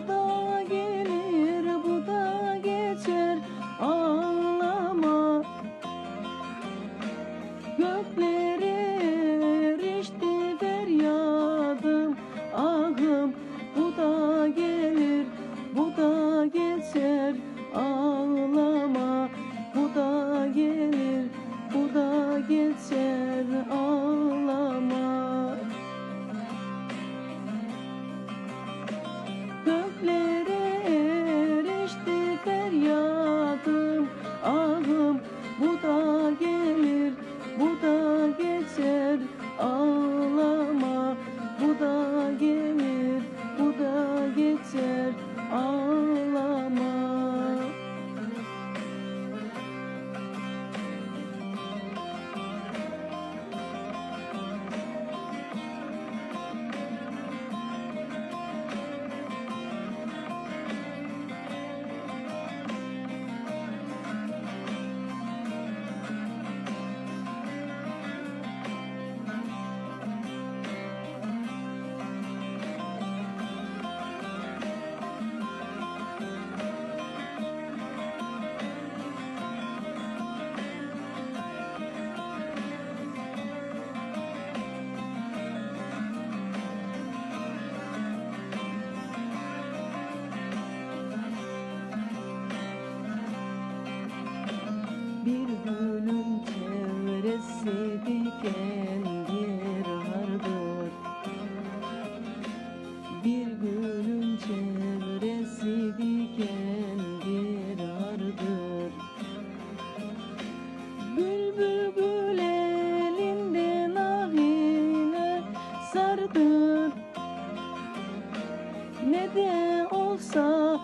보다. Oh. Sevgisi diken bir hardır. Bir gülün çevresi diken bir hardır. Bülbül gül elinde nahine sardır. Ne de olsa